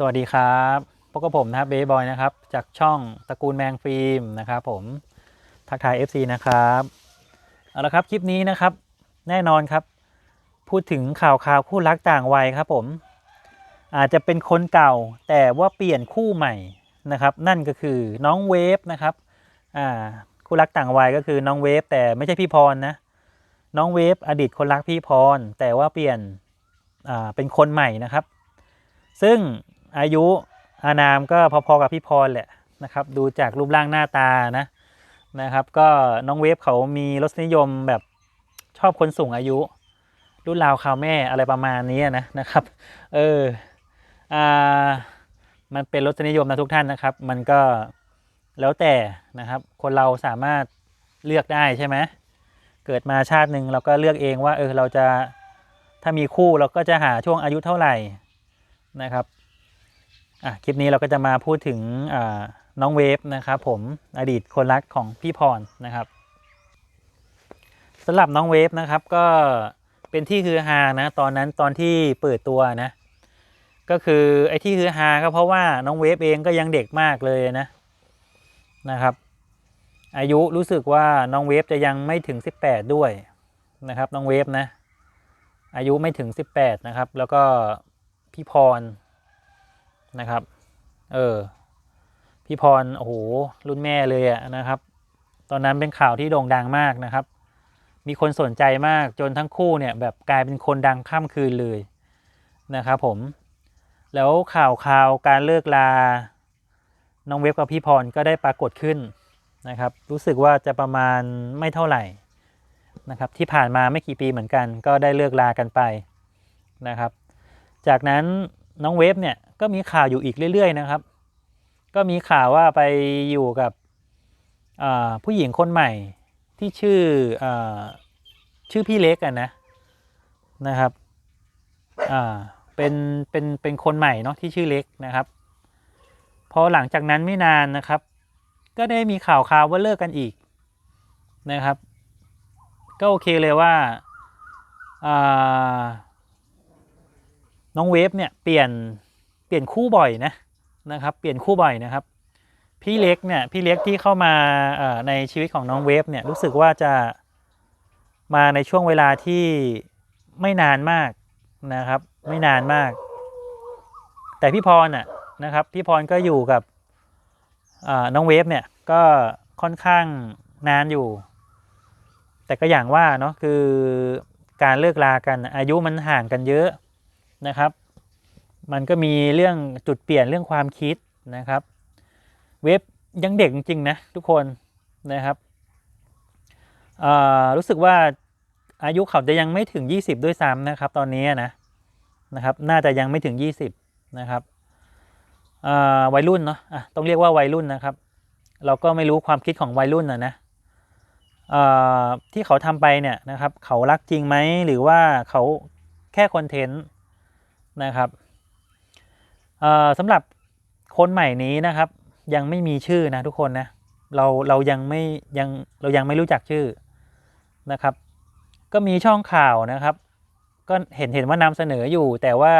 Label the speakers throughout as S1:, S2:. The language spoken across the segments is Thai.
S1: สวัสดีครับพบกับผมนะครับเบย์บอยนะครับ จากช่องตระกูลแมงฟิล์มนะครับผมทักทาย FC นะครับเอาละครับคลิปนี้นะครับ แน่นอนครับ พูดถึงข่าวข่าวคู่รักต่างวัยครับผม อาจจะเป็นคนเก่าแต่ว่าเปลี่ยนคู่ใหม่นะครับ นั่นก็คือน้องเวฟนะครับอ่าคู่รักต่างวัยก็คือน้องเวฟแต่ไม่ใช่พี่พรนะน้องเวฟอดีตคนรักพี่พรแต่ว่าเปลี่ยนอ่าเป็นคนใหม่นะครับ ซึ่ง อายุอานามก็พอๆกับพี่พรแหละนะครับ ดูจากรูปร่างหน้าตานะนะครับ ก็น้องเวฟเขามีรสนิยมแบบชอบคนสูงอายุ รุ่นราวข่าวแม่อะไรประมาณนี้นะนะครับ เอออ่ามันเป็นรสนิยมนะทุกท่านนะครับ มันก็แล้วแต่นะครับ คนเราสามารถเลือกได้ใช่ไหมเกิดมาชาติหนึ่งเราก็เลือกเองว่าเออเราจะถ้ามีคู่เราก็จะหาช่วงอายุเท่าไหร่นะครับ อะคลิปนี้เราก็จะมาพูดถึงน้องเวฟนะครับผมอดีตคนรักของพี่พรนะครับสำหรับน้องเวฟนะครับก็เป็นที่ฮือฮานะตอนนั้นตอนที่เปิดตัวนะก็คือไอ้ที่ฮือฮาก็เพราะว่าน้องเวฟเองก็ยังเด็กมากเลยนะนะครับ อายุรู้สึกว่าน้องเวฟจะยังไม่ถึง 18 ด้วยนะครับน้องเวฟนะอายุไม่ถึง 18 นะครับ แล้วก็พี่พร นะครับ เออ พี่พร โอ้โห รุ่นแม่เลยอะนะครับ ตอนนั้นเป็นข่าวที่โด่งดังมากนะครับ มีคนสนใจมากจนทั้งคู่เนี่ยแบบกลายเป็นคนดังข้ามคืนเลยนะครับผม แล้วข่าวข่าวการเลิกลา น้องเว็บกับพี่พรก็ได้ปรากฏขึ้นนะครับ รู้สึกว่าจะประมาณไม่เท่าไหร่นะครับที่ผ่านมาไม่กี่ปีเหมือนกัน ก็ได้เลิกลากันไปนะครับ จากนั้น น้องเวฟเนี่ยก็มีข่าวอยู่อีกเรื่อย ๆ นะครับ ก็มีข่าวว่าไปอยู่กับผู้หญิงคนใหม่ที่ชื่ออชื่อพี่เล็กอะนะนะครับอ่าเป็นเป็นเป็นคนใหม่เนาะที่ชื่อเล็กนะครับ พอหลังจากนั้นไม่นานนะครับ ก็ได้มีข่าวข่าวว่าเลิกกันอีกนะครับ ก็โอเคเลยว่าอ่า น้องเวฟเนี่ยเปลี่ยนเปลี่ยนคู่บ่อยนะนะครับ เปลี่ยนคู่บ่อยนะครับ พี่เล็กเนี่ยพี่เล็กที่เข้ามาในชีวิตของน้องเวฟเนี่ยรู้สึกว่าจะมาในช่วงเวลาที่ไม่นานมากนะครับ ไม่นานมาก แต่พี่พรน่ะนะครับ พี่พรก็อยู่กับน้องเวฟเนี่ยก็ค่อนข้างนานอยู่ แต่ก็อย่างว่าเนาะคือการเลิกลากันอายุมันห่างกันเยอะ นะครับ มันก็มีเรื่องจุดเปลี่ยนเรื่องความคิดนะครับ เว็บยังเด็กจริงๆนะทุกคนนะครับรู้สึกว่าอายุเขาจะยังไม่ถึง 20 ด้วยซ้ำนะครับตอนนี้นะนะครับ น่าจะยังไม่ถึง 20 นะครับวัยรุ่นเนาะะต้องเรียกว่าวัยรุ่นนะครับ เราก็ไม่รู้ความคิดของวัยรุ่นนะนะที่เขาทำไปเนี่ยนะครับ เขารักจริงไหมหรือว่าเขาแค่คอนเทนต์ นะครับสำหรับคนใหม่นี้นะครับ ยังไม่มีชื่อนะทุกคนนะเราเรายังไม่ยังเรายังไม่รู้จักชื่อนะครับ ก็มีช่องข่าวนะครับ ก็เห็นเห็นว่านำเสนออยู่ แต่ว่า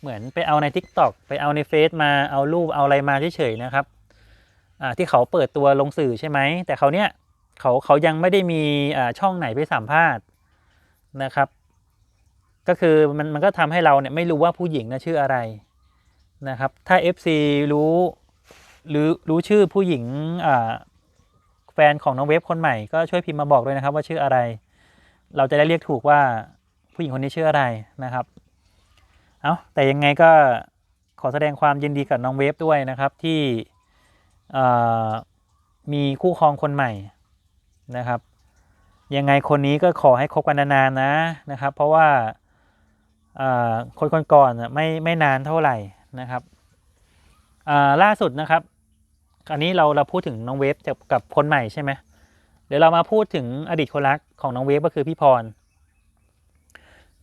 S1: เหมือนไปเอาใน Tik t o อกไปเอาในเฟซมาเอารูปเอาอะไรมาเฉยๆนะครับที่เขาเปิดตัวลงสื่อใช่ไหม แต่เขาเนี้ยเขาเขายังไม่ได้มีช่องไหนไปสัมภาษณ์นะครับ ก็คือมันมันก็ทำให้เราเนี่ยไม่รู้ว่าผู้หญิงนะชื่ออะไรนะครับ ถ้า FC รู้หรือรู้ชื่อผู้หญิงแฟนของน้องเวฟคนใหม่ก็ช่วยพิมพ์มาบอกด้วยนะครับว่าชื่ออะไร เราจะได้เรียกถูกว่าผู้หญิงคนนี้ชื่ออะไรนะครับ เอาแต่ยังไงก็ขอแสดงความยินดีกับน้องเวฟด้วยนะครับที่มีคู่ครองคนใหม่นะครับ ยังไงคนนี้ก็ขอให้คบกันนานๆนะนะครับ เพราะว่า คนก่อนๆไม่ไม่นานเท่าไหร่นะครับล่าสุดนะครับ อันนี้เราเราพูดถึงน้องเวฟกับคนใหม่ใช่ไหมเดี๋ยวเรามาพูดถึงอดีตคนรักของน้องเวฟก็คือพี่พร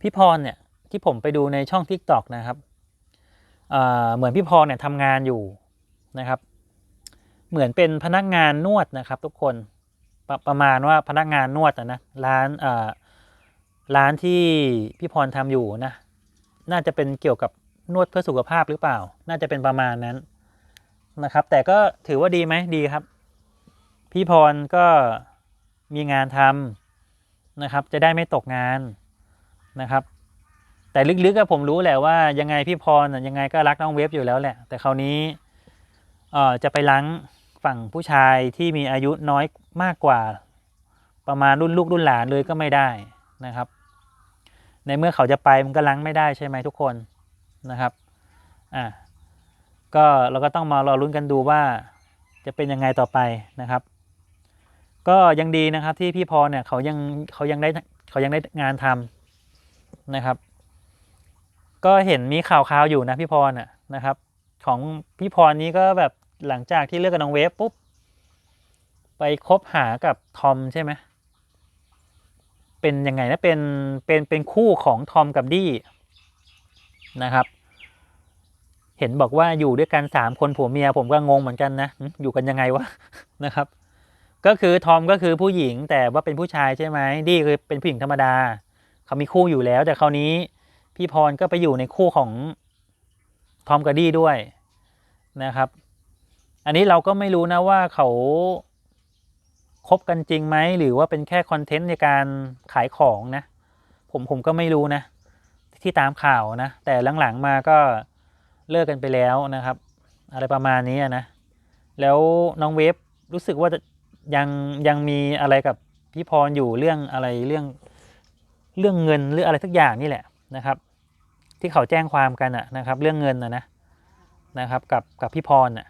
S1: พี่พรเนี่ยที่ผมไปดูในช่อง t ิ k t o k นะครับเหมือนพี่พรเนี่ยทำงานอยู่นะครับ เหมือนเป็นพนักงานนวดนะครับ ทุกคนประประมาณว่าพนักงานนวดนะร้านร้านที่พี่พรทำอยู่นะ น่าจะเป็นเกี่ยวกับนวดเพื่อสุขภาพหรือเปล่า น่าจะเป็นประมาณนั้นนะครับ แต่ก็ถือว่าดีไหมดีครับ พี่พรก็มีงานทำนะครับ จะได้ไม่ตกงานนะครับ แต่ลึกๆก็ผมรู้แหละว่ายังไงพี่พรยังไงก็รักน้องเวฟอยู่แล้วแหละ แต่คราวนี้เอ่อจะไปล้างฝั่งผู้ชายที่มีอายุน้อยมากกว่า ประมาณรุ่นลูกรุ่นหลานเลยก็ไม่ได้นะครับ ในเมื่อเขาจะไปมันก็ล้างไม่ได้ใช่ไหมทุกคนนะครับอ่าก็เราก็ต้องมารอลุ้นกันดูว่าจะเป็นยังไงต่อไปนะครับ ก็ยังดีนะครับที่พี่พรเนี่ยเขายังเขายังได้เขายังได้งานทำนะครับ ก็เห็นมีข่าวๆอยู่นะพี่พรน่ะนะครับ ของพี่พรนี้ก็แบบหลังจากที่เลิกกับน้องเวฟปุ๊บไปคบหากับทอมใช่ไหม เป็นยังไงนะเป็นเป็นเป็นคู่ของทอมกับดี้นะครับ เห็นบอกว่าอยู่ด้วยกันสามคนผัวเมียผมก็งงเหมือนกันนะอยู่กันยังไงวะนะครับ ก็คือทอมก็คือผู้หญิงแต่ว่าเป็นผู้ชายใช่ไหมดี้คือเป็นผู้หญิงธรรมดาเขามีคู่อยู่แล้ว แต่คราวนี้พี่พรก็ไปอยู่ในคู่ของทอมกับดี้ด้วยนะครับ อันนี้เราก็ไม่รู้นะว่าเขา คบกันจริงไหมหรือว่าเป็นแค่คอนเทนต์ในการขายของนะ ผมผมก็ไม่รู้นะ ที่ตามข่าวนะ แต่หลังๆมาก็เลิกกันไปแล้วนะครับ อะไรประมาณนี้นะ แล้วน้องเวฟรู้สึกว่าจะยังยังมีอะไรกับพี่พรอยู่เรื่องอะไรเรื่องเรื่องเงินหรืออะไรสักอย่างนี่แหละนะครับ ที่เขาแจ้งความกันอะนะครับ เรื่องเงินนะนะนะครับ กับกับพี่พรอะ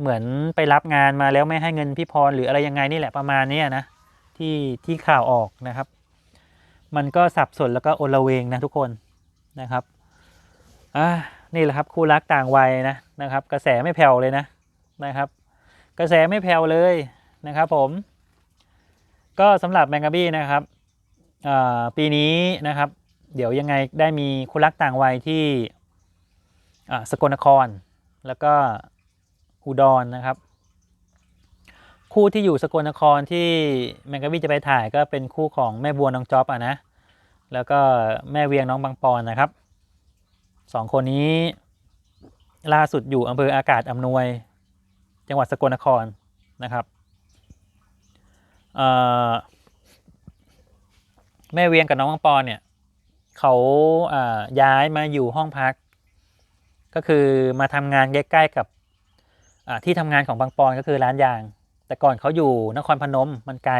S1: เหมือนไปรับงานมาแล้วไม่ให้เงินพี่พรหรืออะไรยังไงนี่แหละประมาณนี้นะที่ที่ข่าวออกนะครับ มันก็สับสนแล้วก็โอละเวงนะทุกคนนะครับอ่านี่แหละครับคู่รักต่างวัยนะนะครับ กระแสไม่แผ่วเลยนะนะครับ กระแสไม่แผ่วเลยนะครับ ผม ก็สำหรับแมงกาบี้นะครับปีนี้นะครับ เดี๋ยวยังไงได้มีคู่รักต่างวัยที่สกลนครแล้วก็ อุดรนนะครับ คู่ที่อยู่สกลนครที่แมงกาบี้จะไปถ่ายก็เป็นคู่ของแม่บัวน้องจ๊อบอะนะ แล้วก็แม่เวียงน้องบางปอนนะครับสองคนนี้ล่าสุดอยู่อำเภออากาศอำนวย จังหวัดสกลนครนะครับแม่เวียงกับน้องบางปอนเนี่ยเขาาย้ายมาอยู่ห้องพัก ก็คือมาทำงานใกล้ๆกับ ที่ทำงานของบางปอนก็คือร้านยาง แต่ก่อนเขาอยู่นครพนมมันไกล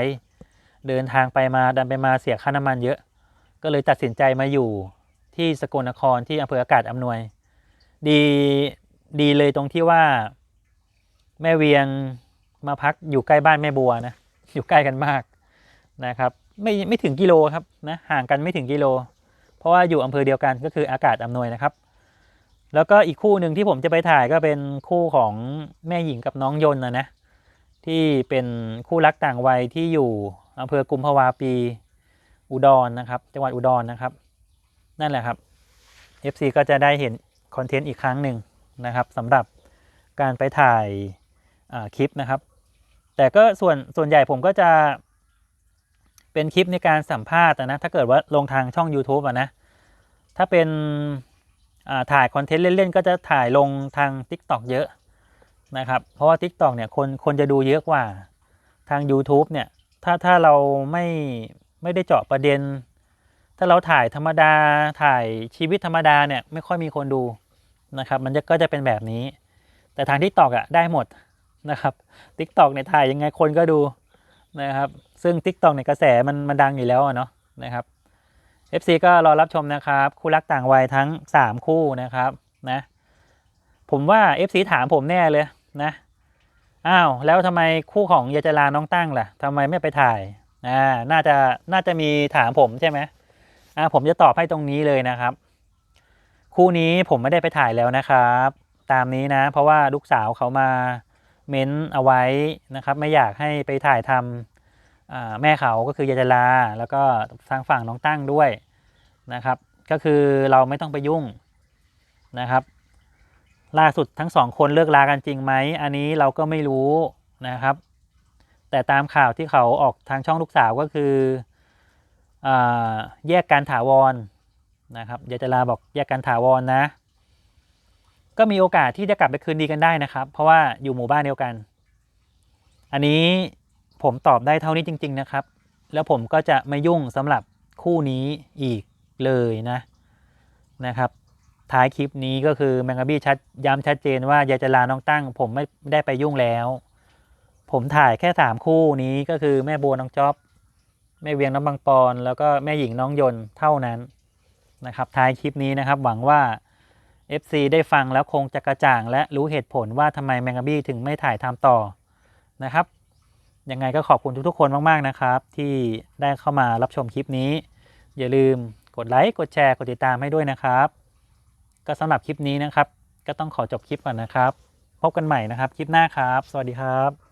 S1: เดินทางไปมาดันไปมาเสียค่าน้ำมันเยอะ ก็เลยตัดสินใจมาอยู่ที่สกลนครที่อำเภออากาศอำนวย ดีดีเลยตรงที่ว่า แม่เวียงมาพักอยู่ใกล้บ้านแม่บัวนะอยู่ใกล้กันมากนะครับ ไม่ไม่ถึงกิโลครับนะห่างกันไม่ถึงกิโล เพราะว่าอยู่อำเภอเดียวกันก็คืออากาศอำนวยนะครับ แล้วก็อีกคู่หนึ่งที่ผมจะไปถ่ายก็เป็นคู่ของแม่หญิงกับน้องยนต์นะนะที่เป็นคู่รักต่างวัยที่อยู่อำเภอกุมภาวาปีอุดรนะครับ จังหวัดอุดรนะครับ นั่นแหละครับ FC ก็จะได้เห็นคอนเทนต์อีกครั้งหนึ่งนะครับสำหรับการไปถ่ายคลิปนะครับ แต่ก็ส่วนส่วนใหญ่ผมก็จะเป็นคลิปในการสัมภาษณ์อะนะถ้าเกิดว่าลงทางช่อง YouTube อะนะถ้าเป็น ถ่ายคอนเทนต์เล่นๆ ก็จะถ่ายลงทาง TikTok เยอะนะครับ เพราะว่า TikTok เนี่ยคนคนจะดูเยอะกว่าทาง YouTube เนี่ยถ้าถ้าเราไม่ไม่ได้เจาะประเด็น ถ้าเราถ่ายธรรมดาถ่ายชีวิตธรรมดาเนี่ยไม่ค่อยมีคนดูนะครับ มันก็จะเป็นแบบนี้ แต่ทาง TikTok อะได้หมดนะครับ TikTok เนี่ยถ่ายยังไงคนก็ดูนะครับ ซึ่ง TikTok เนี่ยกระแสมันมันดังอยู่แล้วเนาะนะครับ FC ก็รอรับชมนะครับ คู่รักต่างวัยทั้ง 3 คู่นะครับนะผมว่า FC ถามผมแน่เลยนะอ้าวแล้วทำไมคู่ของยายจราน้องตั้งล่ะทำไมไม่ไปถ่ายอ่าน่าจะน่าจะมีถามผมใช่ไหมอ่าผมจะตอบให้ตรงนี้เลยนะครับ คู่นี้ผมไม่ได้ไปถ่ายแล้วนะครับ ตามนี้นะ เพราะว่าลูกสาวเขามาเม้นเอาไว้นะครับ ไม่อยากให้ไปถ่ายทำแม่เขาก็คือยายจราแล้วก็ทางฝั่งน้องตั้งด้วย นะครับ ก็คือเราไม่ต้องไปยุ่งนะครับ ล่าสุดทั้งสองคนเลิกลากันจริงไหม อันนี้เราก็ไม่รู้นะครับ แต่ตามข่าวที่เขาออกทางช่องลูกสาวก็คืออแยกการถาวรนะครับยายจราบอกแยกการถาวรนะ ก็มีโอกาสที่จะกลับไปคืนดีกันได้นะครับ เพราะว่าอยู่หมู่บ้านเดียวกัน อันนี้ผมตอบได้เท่านี้จริง ๆ นะครับ แล้วผมก็จะไม่ยุ่งสำหรับคู่นี้อีก เลยนะนะครับ ท้ายคลิปนี้ก็คือแมงกะบี้ชัดย้ำชัดเจนว่าอยากจะลาน้องตั้ง ผมไม่ได้ไปยุ่งแล้ว ผมถ่ายแค่สามคู่นี้ก็คือแม่บัวน้องจ๊อบแม่เวียงน้องบางปอนแล้วก็แม่หญิงน้องยนเท่านั้นนะครับ ท้ายคลิปนี้นะครับหวังว่า FC ได้ฟังแล้วคงจะกระจ่าง และรู้เหตุผลว่าทำไมแมงกะบี้ถึงไม่ถ่ายทำต่อนะครับยังไงก็ขอบคุณทุกๆคนมาก ๆ นะครับ ที่ได้เข้ามารับชมคลิปนี้ อย่าลืม กดไลค์กดแชร์กดติดตามให้ด้วยนะครับ ก็สำหรับคลิปนี้นะครับ ก็ต้องขอจบคลิปก่อนนะครับ พบกันใหม่นะครับ คลิปหน้าครับ สวัสดีครับ